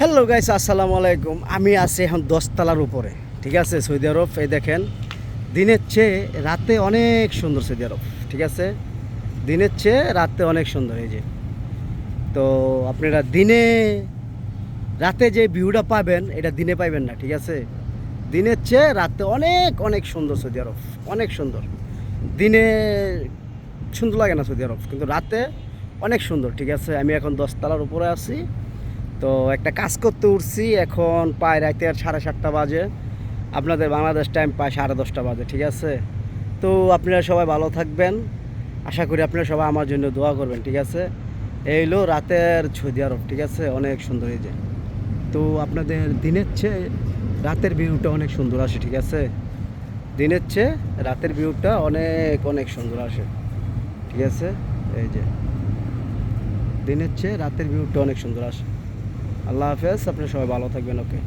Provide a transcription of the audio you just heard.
Hello guys আসসালামু আলাইকুম। আমি আছি এখন দশতলার উপরে। ঠিক আছে, সৌদি আরব, এই দেখেন। দিনের চেয়ে রাতে অনেক সুন্দর সৌদি আরব। ঠিক আছে? দিনের চেয়ে রাতে অনেক সুন্দর, এই যে। তো আপনারা দিনে, রাতে যে ভিউটা পাবেন, এটা দিনে পাইবেন না, ঠিক আছে? দিনের চেয়ে রাতে অনেক অনেক সুন্দর সৌদি আরব। অনেক সুন্দর। দিনে সুন্দর লাগে না সৌদি আরব, কিন্তু রাতে অনেক সুন্দর, ঠিক আছে? আমি এখন দশতলার উপরে আছি। তো একটা কাজ করতে উঠছি, এখন প্রায় রাতে আর সাড়ে সাতটা বাজে। আপনাদের বাংলাদেশ টাইম প্রায় সাড়ে দশটা বাজে, ঠিক আছে? তো আপনারা সবাই ভালো থাকবেন। আশা করি আপনারা সবাই আমার জন্য দোয়া করবেন, ঠিক আছে? এই হলো রাতের সৌদি আরব, ঠিক আছে? অনেক সুন্দর এই যে। তো আপনাদের দিনের চেয়ে রাতের ভিউটা অনেক সুন্দর আসে, ঠিক আছে? দিনের চেয়ে রাতের ভিউটা অনেক অনেক সুন্দর আসে, ঠিক আছে? এই যে। দিনের চেয়ে রাতের ভিউটা অনেক সুন্দর আসে। আল্লাহ হাফেজ আপনি সবাই ভালো থাকবেন ওকে?